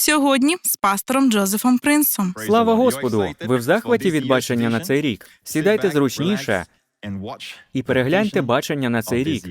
Сьогодні з пастором Джозефом Принсом. Слава Господу! Ви в захваті від бачення на цей рік. Сідайте зручніше і перегляньте бачення на цей рік.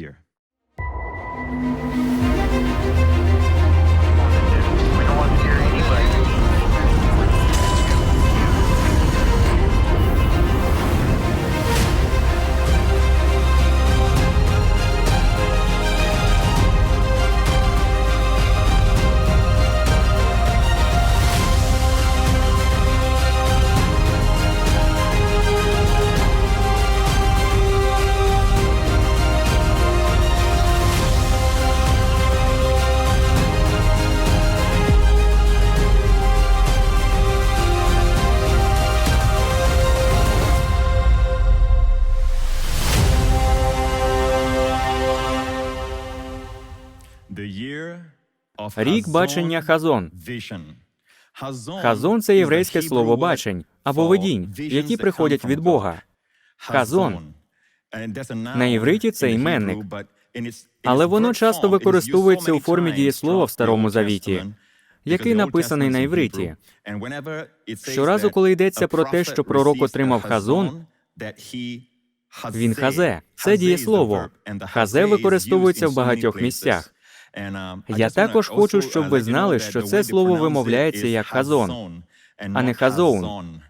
Рік бачення Хазон. Хазон це єврейське слово бачень або видінь, які приходять від Бога. Хазон. На івриті це іменник, Але воно часто використовується у формі дієслова в Старому Завіті, який написаний на івриті. Щоразу, коли йдеться про те, що пророк отримав хазон, Він хазе, це дієслово. Хазе використовується в багатьох місцях. Я також хочу, щоб ви знали, що це слово вимовляється як хазон, а не хазоун.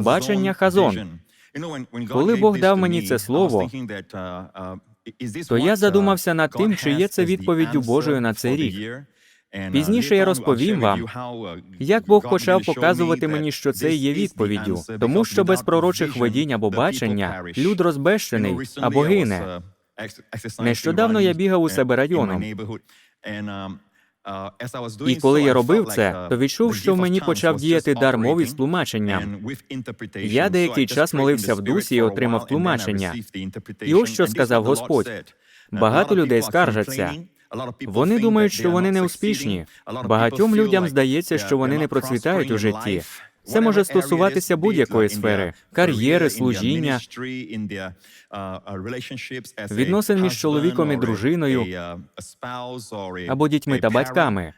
Бачення хазон. Коли Бог дав мені це слово, То я задумався над тим, чи є це відповіддю Божою на цей рік. Пізніше я розповім вам, Як Бог почав показувати мені, що це є відповіддю, тому що без пророчих видінь або бачення люд розбещений або гине. Нещодавно я бігав у себе районом. І коли я робив це, то відчув, що в мені почав діяти дар мови з тлумаченням. Я деякий час молився в дусі і отримав тлумачення. І ось що сказав Господь. Багато людей скаржаться. Вони думають, що вони не успішні. Багатьом людям здається, що вони не процвітають у житті. Це може стосуватися будь-якої сфери. Кар'єри, служіння, відносин між чоловіком і дружиною або дітьми та батьками.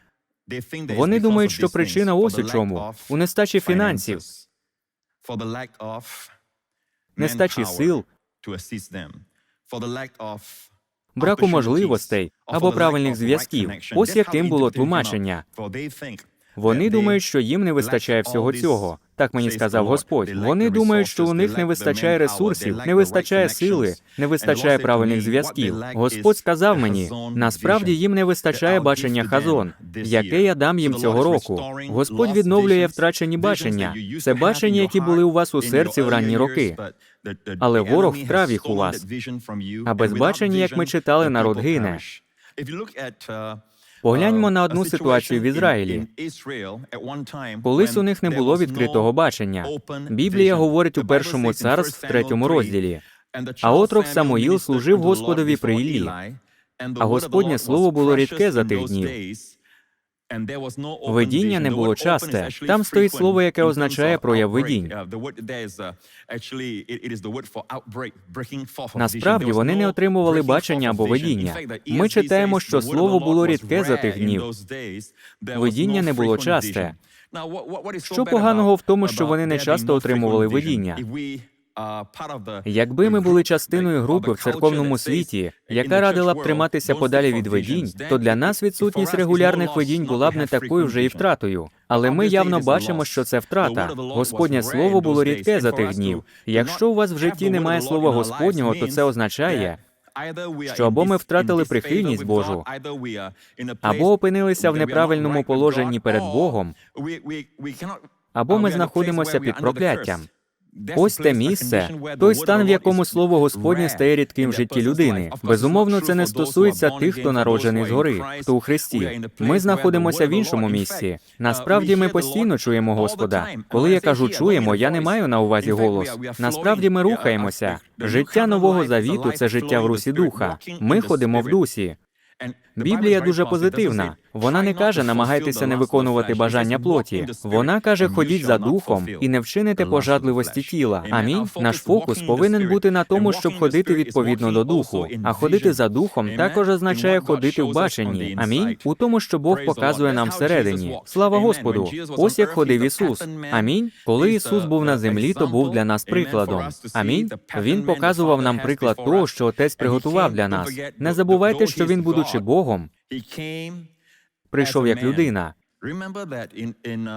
Вони думають, що причина ось у чому у нестачі фінансів, нестачі сил, браку можливостей або правильних зв'язків. Ось яким було тлумачення. Вони думають, що їм не вистачає всього цього. Так мені сказав Господь. Вони думають, що у них не вистачає ресурсів, не вистачає сили, не вистачає правильних зв'язків. Господь сказав мені, насправді їм не вистачає бачення хазон, яке я дам їм цього року. Господь відновлює втрачені бачення. Це бачення, які були у вас у серці в ранні роки. Але ворог вкрав їх у вас. А без бачення, як ми читали, народ гине. Погляньмо на одну ситуацію в Ізраїлі. Колись у них не було відкритого бачення. Біблія говорить у першому царств, в третьому розділі. А отрок Самоїл служив Господові при Іллі. А Господнє слово було рідке за тих днів. Видіння не було часте. Там стоїть слово, яке означає прояв видінь. Насправді вони не отримували бачення або видіння. Ми читаємо, що слово було рідке за тих днів. Видіння не було часте. Що поганого в тому, що вони не часто отримували видіння? Якби ми були частиною групи в церковному світі, яка радила б триматися подалі від видінь, то для нас відсутність регулярних видінь була б не такою вже і втратою. Але ми явно бачимо, що це втрата. Господнє слово було рідке за тих днів. Якщо у вас в житті немає слова Господнього, то це означає, що або ми втратили прихильність Божу, або опинилися в неправильному положенні перед Богом, або ми знаходимося під прокляттям. Ось те місце, той стан, в якому слово Господнє стає рідким в житті людини. Безумовно, це не стосується тих, хто народжений згори, хто у Христі. Ми знаходимося в іншому місці. Насправді, ми постійно чуємо Господа. Коли я кажу чуємо, я не маю на увазі голос. Насправді ми рухаємося. Життя нового завіту це життя в русі духа. Ми ходимо в дусі. Біблія дуже позитивна. Вона не каже, намагайтеся не виконувати бажання плоті. Вона каже, ходіть за духом і не вчините пожадливості тіла. Амінь. Наш фокус повинен бути на тому, щоб ходити відповідно до духу. А ходити за духом також означає ходити в баченні. Амінь. У тому, що Бог показує нам всередині. Слава Господу! Ось як ходив Ісус. Амінь. Коли Ісус був на землі, то був для нас прикладом. Амінь. Він показував нам приклад того, що Отець приготував для нас. Не забувайте, що він, будучи Богом, прийшов як людина.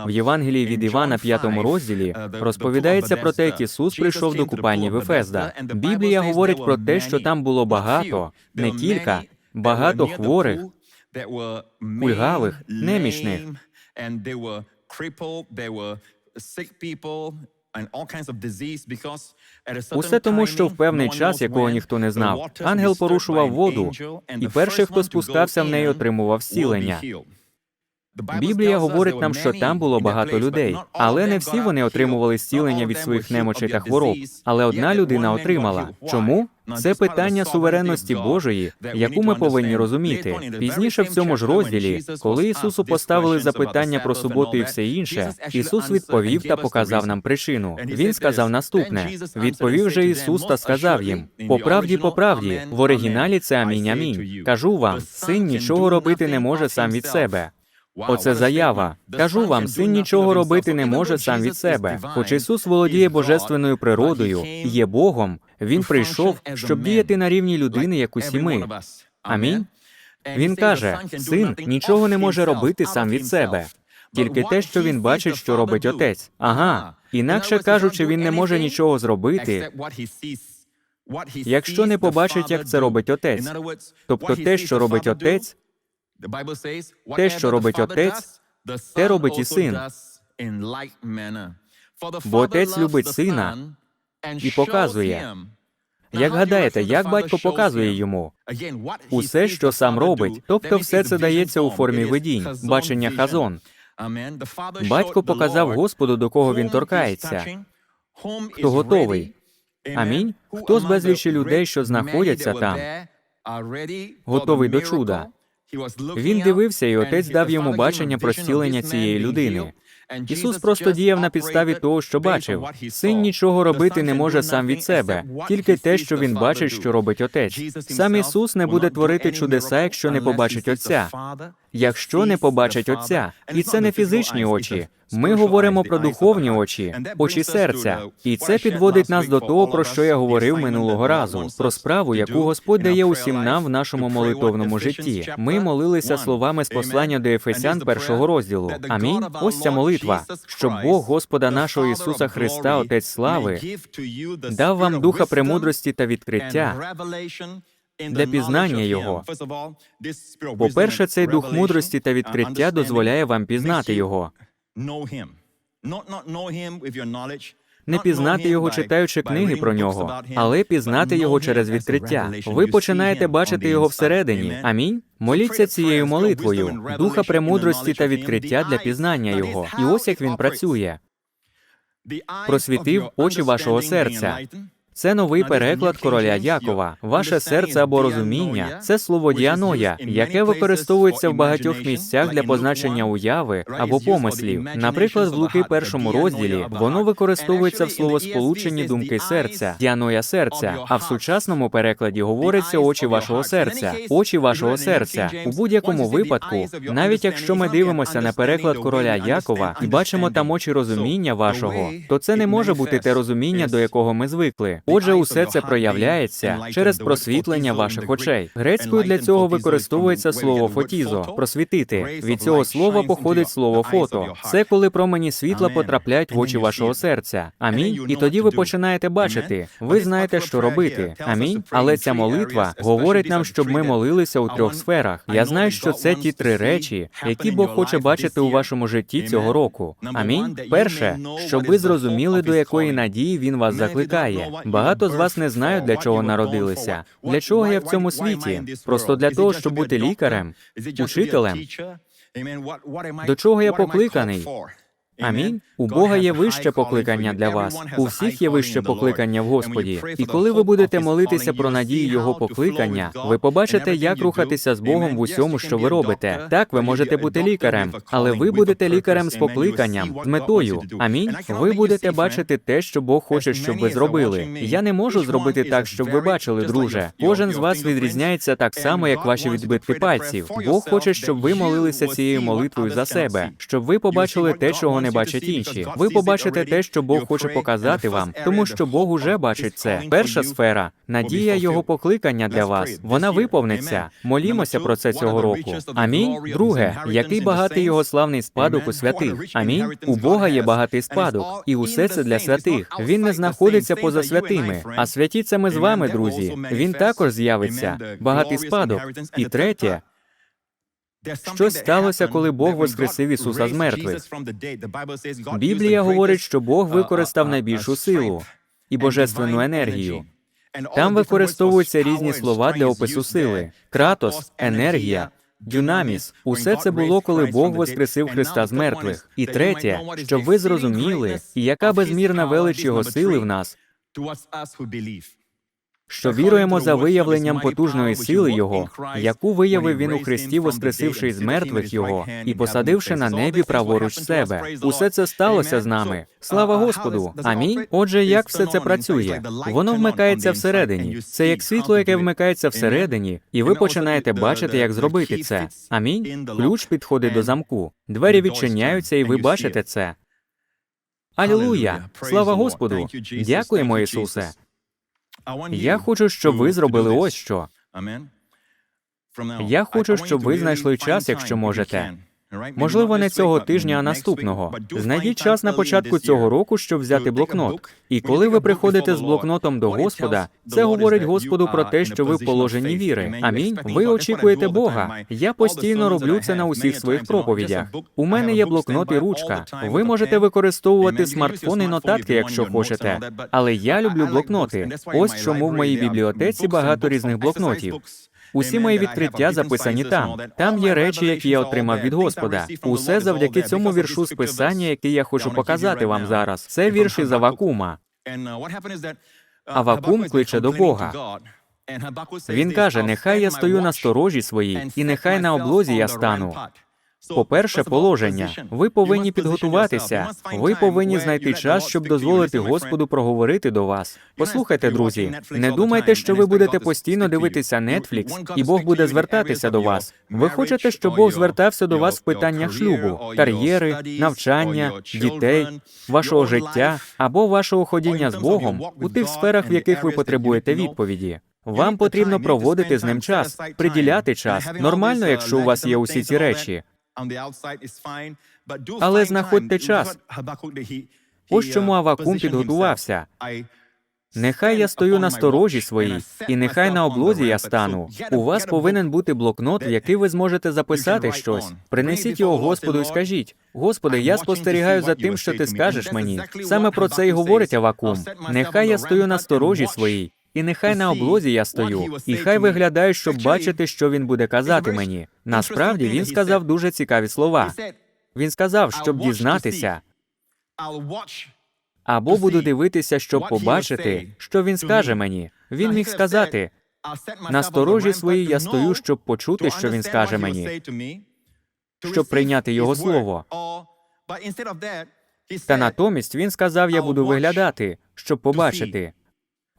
В Євангелії від Івана, 5 розділі, розповідається про те, як Ісус прийшов до купальні Вефезда. Біблія говорить про те, що там було багато, не кілька, багато хворих, кульгавих, немічних. Усе тому, що в певний час, якого ніхто не знав, ангел порушував воду, і перший, хто спускався в неї, отримував зцілення. Біблія говорить нам, що там було багато людей, але не всі вони отримували зцілення від своїх немочей та хвороб. Але одна людина отримала. Чому? Це питання суверенності Божої, яку ми повинні розуміти. Пізніше в цьому ж розділі, коли Ісусу поставили запитання про суботу і все інше, Ісус відповів та показав нам причину. Він сказав наступне: відповів же Ісус та сказав їм: по правді, по правді, в оригіналі це амінь, амінь. Кажу вам, син нічого робити не може сам від себе. Оце заява. Кажу вам, син нічого робити не може сам від себе. Хоч Ісус володіє божественною природою, є Богом. Він прийшов, щоб діяти на рівні людини, як усі ми. Амінь. Він каже: син нічого не може робити сам від себе, тільки те, що він бачить, що робить отець. Ага. Інакше кажучи, він не може нічого зробити, якщо не побачить, як це робить отець. Тобто те, що робить отець, те, що робить отець, те робить і син. Бо отець любить сина і показує. Як гадаєте, як батько показує йому? Усе, що сам робить, тобто все це дається у формі видінь, бачення хазон. Батько показав Господу, до кого він торкається. Хто готовий? Амінь. Хто з безлічі людей, що знаходяться там, готовий до чуда? Він дивився, і отець дав йому бачення про зцілення цієї людини. Ісус просто діяв на підставі того, що бачив. Син нічого робити не може сам від себе, тільки те, що він бачить, що робить отець. Сам Ісус не буде творити чудеса, якщо не побачить Отця. Якщо не побачить Отця, і це не фізичні очі. Ми говоримо про духовні очі, очі серця, і це підводить нас до того, про що я говорив минулого разу, про справу, яку Господь дає усім нам в нашому молитовному житті. Ми молилися словами з послання до Ефесян першого розділу. Амінь. Ось ця молитва, щоб Бог Господа нашого Ісуса Христа, Отець слави, дав вам духа премудрості та відкриття для пізнання Його. По-перше, цей дух мудрості та відкриття дозволяє вам пізнати Його. Не пізнати його, читаючи книги про нього, але пізнати його через відкриття. Ви починаєте бачити його всередині. Амінь. Моліться цією молитвою, духа премудрості та відкриття для пізнання його. І ось як він працює. Просвітив очі вашого серця. Це новий переклад короля Якова. Ваше серце або розуміння це слово діаноя, яке використовується в багатьох місцях для позначення уяви або помислів. Наприклад, в Луки першому розділі воно використовується в словосполученні думки серця, діаноя серця. А в сучасному перекладі говориться очі вашого серця, очі вашого серця. У будь-якому випадку, навіть якщо ми дивимося на переклад короля Якова і бачимо там очі розуміння вашого, то це не може бути те розуміння, до якого ми звикли. Отже, усе це проявляється через просвітлення ваших очей. Грецькою для цього використовується слово фотізо просвітити. Від цього слова походить слово фото. Це коли промені світла потрапляють в очі вашого серця. Амінь. І тоді ви починаєте бачити. Ви знаєте, що робити. Амінь. Але ця молитва говорить нам, щоб ми молилися у трьох сферах. Я знаю, що це ті три речі, які Бог хоче бачити у вашому житті цього року. Амінь. Перше, щоб ви зрозуміли, до якої надії він вас закликає. Багато з вас не знають, для чого народилися. Для чого я в цьому світі? Просто для того, щоб бути лікарем, учителем. До чого я покликаний? Амінь. У Бога є вище покликання для вас. У всіх є вище покликання в Господі. І коли ви будете молитися про надію Його покликання, ви побачите, як рухатися з Богом в усьому, що ви робите. Так, ви можете бути лікарем, але ви будете лікарем з покликанням, з метою. Амінь. Ви будете бачити те, що Бог хоче, щоб ви зробили. Я не можу зробити так, щоб ви бачили, друже. Кожен з вас відрізняється так само, як ваші відбитки пальців. Бог хоче, щоб ви молилися цією молитвою за себе, щоб ви побачили те, чого не бачать інші. Ви побачите те, що Бог хоче показати вам, тому що Бог уже бачить це. Перша сфера надія його покликання для вас. Вона виповниться. Молімося про це цього року. Амінь. Друге, який багатий його славний спадок у святих. Амінь. У Бога є багатий спадок, і усе це для святих. Він не знаходиться поза святими. А святі це ми з вами, друзі. Він також з'явиться. Багатий спадок. І третє, Щось сталося, коли Бог воскресив Ісуса з мертвих. Біблія говорить, що Бог використав найбільшу силу і божественну енергію. Там використовуються різні слова для опису сили: кратос, енергія, дюнаміс. Усе це було, коли Бог воскресив Христа з мертвих. І третє, щоб ви зрозуміли, і яка безмірна велич Його сили в нас, що віруємо за виявленням потужної сили Його, яку виявив він у Христі, воскресивши з мертвих Його і посадивши на небі праворуч себе. Усе це сталося з нами. Слава Господу! Амінь. Отже, як все це працює? Воно вмикається всередині. Це як світло, яке вмикається всередині, і ви починаєте бачити, як зробити це. Амінь. Ключ підходить до замку. Двері відчиняються, і ви бачите це. Алілуя! Слава Господу! Дякуємо, Ісусе. Я хочу, щоб ви зробили ось що. Я хочу, щоб ви знайшли час, якщо можете. Можливо, не цього тижня, а наступного. Знайдіть час на початку цього року, щоб взяти блокнот. І коли ви приходите з блокнотом до Господа, це говорить Господу про те, що ви в положенні віри. Амінь. Ви очікуєте Бога. Я постійно роблю це на усіх своїх проповідях. У мене є блокнот і ручка. Ви можете використовувати смартфон і нотатки, якщо хочете. Але я люблю блокноти. Ось чому в моїй бібліотеці багато різних блокнотів. Усі мої відкриття записані там. Там є речі, які я отримав від Господа. Усе завдяки цьому віршу з писання, який я хочу показати вам зараз. Це вірш із Авакума. Авакум кличе до Бога. Він каже: нехай я стою на сторожі своїй, і нехай на облозі я стану. По-перше, положення. Ви повинні підготуватися. Ви повинні знайти час, щоб дозволити Господу проговорити до вас. Послухайте, друзі, не думайте, що ви будете постійно дивитися Netflix, і Бог буде звертатися до вас. Ви хочете, щоб Бог звертався до вас в питаннях шлюбу, кар'єри, навчання, дітей, вашого життя або вашого ходіння з Богом у тих сферах, в яких ви потребуєте відповіді. Вам потрібно проводити з ним час, приділяти час. Нормально, якщо у вас є усі ці речі. Але знаходьте час. Ось чому Авакум підготувався. Нехай я стою на сторожі своїй, і нехай на облозі я стану. У вас повинен бути блокнот, в який ви зможете записати щось. Принесіть його Господу і скажіть: Господи, я спостерігаю за тим, що ти скажеш мені. Саме про це й говорить Авакум. Нехай я стою на сторожі своїй. І нехай на облозі я стою, і хай виглядаю, щоб бачити, що він буде казати мені. Насправді він сказав дуже цікаві слова. Він сказав, щоб дізнатися, або буду дивитися, щоб побачити, що він скаже мені. Він міг сказати: на сторожі своїй я стою, щоб почути, що він скаже мені, щоб прийняти його слово. Та натомість він сказав: я буду виглядати, щоб побачити.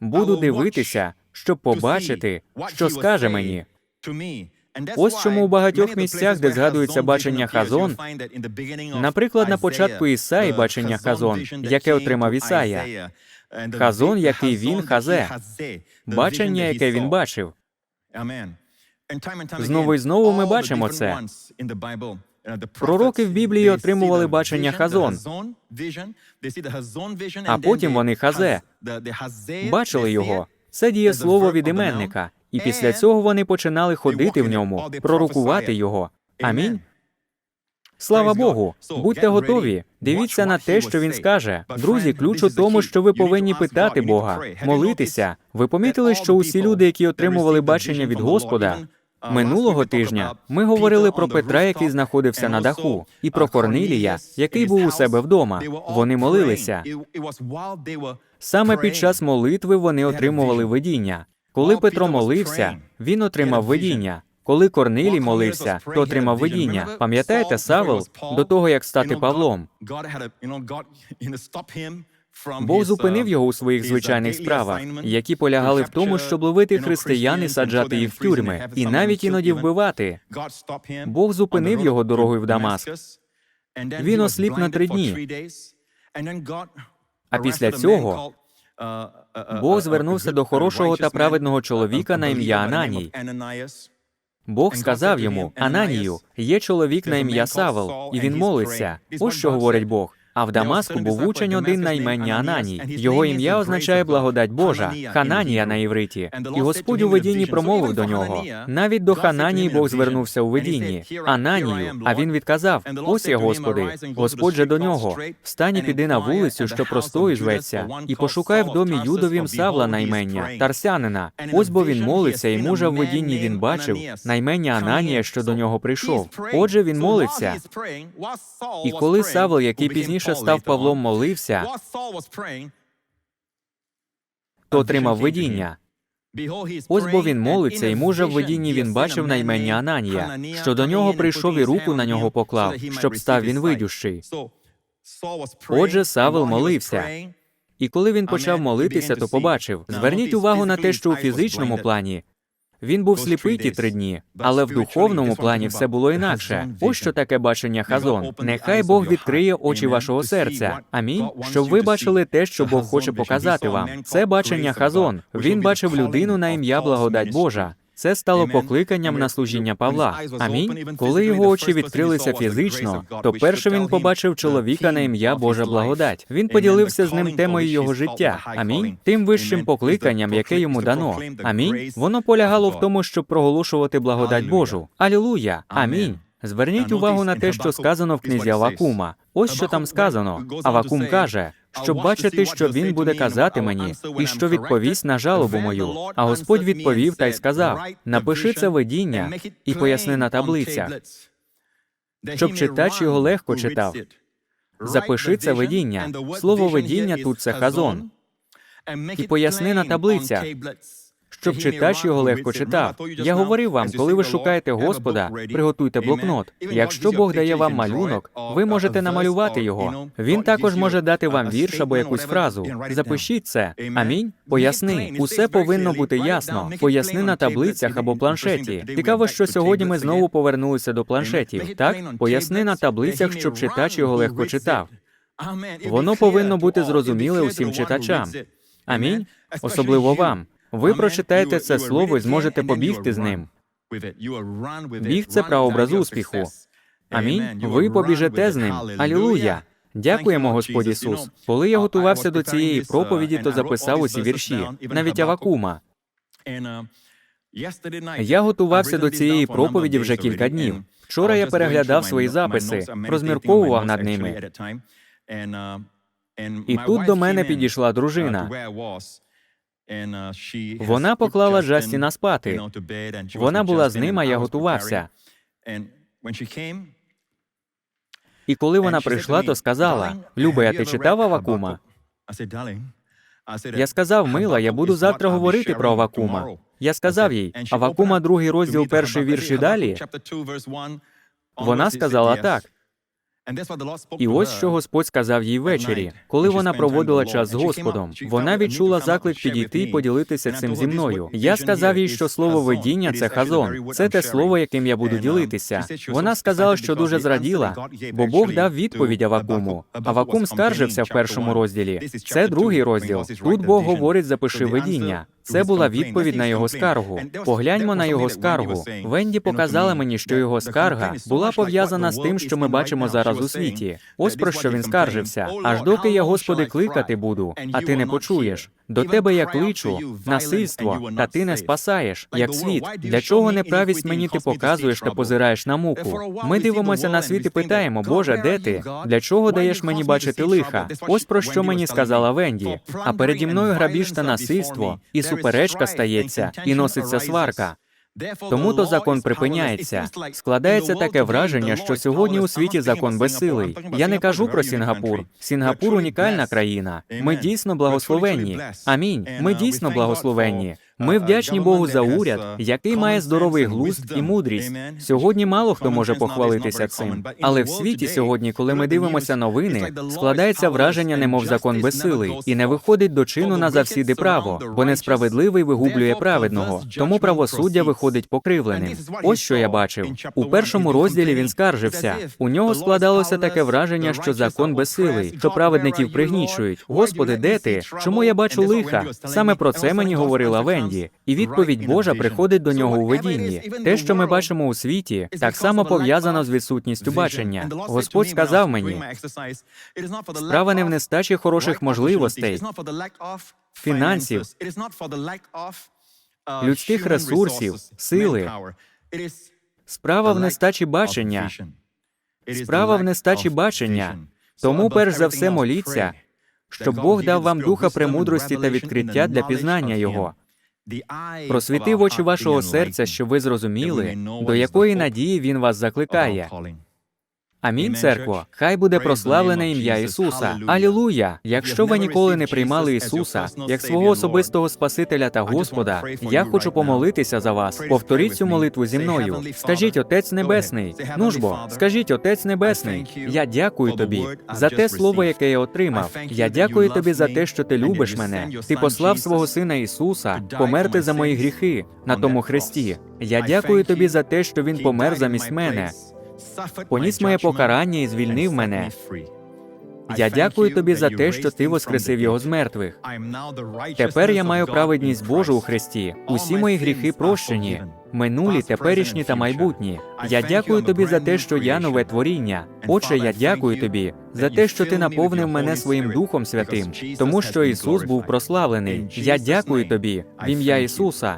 Буду дивитися, щоб побачити, що скаже мені. Ось чому у багатьох місцях, де згадується бачення Хазон, Наприклад, на початку Ісаї бачення Хазон, яке отримав Ісая. Хазон, який він хазе, Бачення, яке він бачив. Знову і знову ми бачимо це. Пророки в Біблії отримували бачення Хазон, а потім вони хазе. бачили його. Це дієслово від іменника, і після цього вони починали ходити в ньому, пророкувати його. Амінь. Слава Богу, будьте готові. Дивіться на те, що він скаже. Друзі, ключ у тому, що ви повинні питати Бога, молитися. Ви помітили, що усі люди, які отримували бачення від Господа, Минулого тижня ми говорили про Петра, який знаходився на даху, і про Корнилія, який був у себе вдома. Вони молилися. Саме під час молитви вони отримували видіння. Коли Петро молився, він отримав видіння. Коли Корнилій молився, то отримав видіння. Пам'ятаєте, Савел до того, як стати Павлом, Бог зупинив його у своїх звичайних справах, які полягали в тому, щоб ловити християн і саджати їх в тюрми, і навіть іноді вбивати. Бог зупинив його дорогою в Дамаск. Він осліп на три дні. А після цього Бог звернувся до хорошого та праведного чоловіка на ім'я Ананій. Бог сказав йому: Ананію, є чоловік на ім'я Савел, і він молиться. Ось що говорить Бог. А в Дамаску був учень один на ім'я Ананій. Його ім'я означає благодать Божа, Хананія на івриті. І Господь у видінні промовив до нього. Навіть до Хананії Бог звернувся у видінні. Ананію, а він відказав: Ось я, Господи, Господь же до нього. Встань і піди на вулицю, що простою жветься, і пошукай в домі Юдовім Савла наймення, Тарсянина. Ось бо він молиться, і мужа в видінні він бачив наймення Ананія, що до нього прийшов. Отже, він молиться. І коли Савл, який пізніше став Павлом, молився, то отримав видіння. Ось бо він молиться, і мужа в видінні він бачив наймення Ананія, що до нього прийшов і руку на нього поклав, щоб став він видющий. Отже, Савел молився. І коли він почав молитися, то побачив. Зверніть увагу на те, що у фізичному плані він був сліпий ті три дні, але в духовному плані все було інакше. Ось що таке бачення хазон. Нехай Бог відкриє очі вашого серця. Амінь. Щоб ви бачили те, що Бог хоче показати вам. Це бачення хазон. Він бачив людину на ім'я благодать Божа. Це стало покликанням на служіння Павла. Амінь. Коли його очі відкрилися фізично, то перше він побачив чоловіка на ім'я Божа благодать. Він поділився з ним темою його життя. Амінь. Тим вищим покликанням, яке йому дано. Амінь. Воно полягало в тому, щоб проголошувати благодать Божу. Алілуя. Амінь. Зверніть увагу на те, що сказано в книзі Авакума. Ось що там сказано. Авакум каже, щоб бачити, що він буде казати мені, і що відповість на жалобу мою. А Господь відповів та й сказав: напиши це видіння і поясни на таблицях, щоб читач його легко читав. Запиши це видіння. Слово видіння тут це хазон. І поясни на таблицях, Щоб читач його легко читав. Я говорив вам, коли ви шукаєте Господа, приготуйте блокнот. Якщо Бог дає вам малюнок, ви можете намалювати його. Він також може дати вам вірш або якусь фразу. Запишіть це. Амінь. Поясни. Усе повинно бути ясно. Поясни на таблицях або планшеті. Цікаво, що сьогодні ми знову повернулися до планшетів. Так, поясни на таблицях, щоб читач його легко читав. Воно повинно бути зрозуміле усім читачам. Амінь. Особливо вам. Ви прочитаєте це слово і зможете побігти з ним. Біг це прообраз успіху. Амінь. Ви побіжете з ним. Алілуя. Дякуємо, Господь Ісус. Коли я готувався до цієї проповіді, то записав усі вірші, навіть Авакума. Я готувався до цієї проповіді вже кілька днів. Вчора я переглядав свої записи, розмірковував над ними. І тут до мене підійшла дружина. Вона поклала Джастіна спати. Вона була з ним, а я готувався. І коли вона прийшла, то сказала: Люба, а ти читав Авакума? Я сказав, мила, я буду завтра говорити про Авакума. Я сказав їй, Авакума, другий розділ, перший вірш і далі. Вона сказала так. І ось що Господь сказав їй ввечері, коли вона проводила час з Господом. Вона відчула заклик підійти і поділитися цим зі мною. Я сказав їй, що слово видіння це хазон. Це те слово, яким я буду ділитися. Вона сказала, що дуже зраділа, бо Бог дав відповідь Авакуму. Авакум скаржився в першому розділі. Це другий розділ. Тут Бог говорить, запиши видіння. Це була відповідь на його скаргу. Погляньмо на його скаргу. Венді показала мені, що його скарга була пов'язана з тим, що ми бачимо зараз у світі. Ось про що він скаржився. Аж доки я, Господи, кликати буду, а ти не почуєш. До тебе я кличу, насильство, та ти не спасаєш, як світ. Для чого неправість мені ти показуєш та позираєш на муку? Ми дивимося на світ і питаємо, Боже, де ти? Для чого даєш мені бачити лиха? Ось про що мені сказала Венді. А переді мною грабіж та насильство, і суперечка стається, і носиться сварка. Тому то закон припиняється. Складається таке враження, що сьогодні у світі закон безсилий. Я не кажу про Сінгапур. Сінгапур унікальна країна. Ми дійсно благословенні. Амінь. Ми дійсно благословенні. Ми вдячні Богу за уряд, який має здоровий глузд і мудрість. Сьогодні мало хто може похвалитися цим. Але в світі сьогодні, коли ми дивимося новини, складається враження, немов закон безсилий, і не виходить до чину на завсіди право, бо несправедливий вигублює праведного. Тому правосуддя виходить покривленим. Ось що я бачив. У першому розділі він скаржився. У нього складалося таке враження, що закон безсилий, що праведників пригнічують. Господи, де ти? Чому я бачу лиха? Саме про це мені говорила Венді. І відповідь Божа приходить до нього у видінні. Те, що ми бачимо у світі, так само пов'язано з відсутністю бачення. Господь сказав мені, справа не в нестачі хороших можливостей, фінансів, людських ресурсів, сили. справа в нестачі бачення. Справа в нестачі бачення. Тому, перш за все, моліться, щоб Бог дав вам духа премудрості та відкриття для пізнання Його. Просвітив очі вашого серця, щоб ви зрозуміли, до якої надії він вас закликає. Амінь, церкво. Хай буде прославлене ім'я Ісуса. Алілуя! Якщо ви ніколи не приймали Ісуса як свого особистого Спасителя та Господа, я хочу помолитися за вас. Повторіть цю молитву зі мною. Скажіть, Отець Небесний. Ну ж бо, скажіть, Отець Небесний. Я дякую тобі за те слово, яке я отримав. Я дякую тобі за те, що ти любиш мене. Ти послав свого сина Ісуса померти за мої гріхи на тому хресті. Я дякую тобі за те, що він помер замість мене. Поніс моє покарання і звільнив мене. Я дякую тобі за те, що ти воскресив його з мертвих. Тепер я маю праведність Божу у Христі. Усі мої гріхи прощені. Минулі, теперішні та майбутні. Я дякую тобі за те, що я нове творіння. Отче, я дякую тобі за те, що ти наповнив мене своїм Духом Святим, тому що Ісус був прославлений. Я дякую тобі в ім'я Ісуса.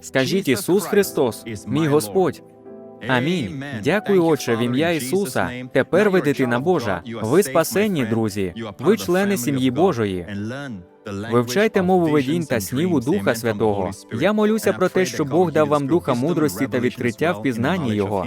Скажіть Ісус Христос, мій Господь. Амінь. Дякую, Отче, в ім'я Ісуса. Тепер ви дитина Божа. Ви спасенні, друзі. Ви члени сім'ї Божої. Вивчайте мову видінь та сніву Духа Святого. Я молюся про те, що Бог дав вам духа мудрості та відкриття в пізнанні Його.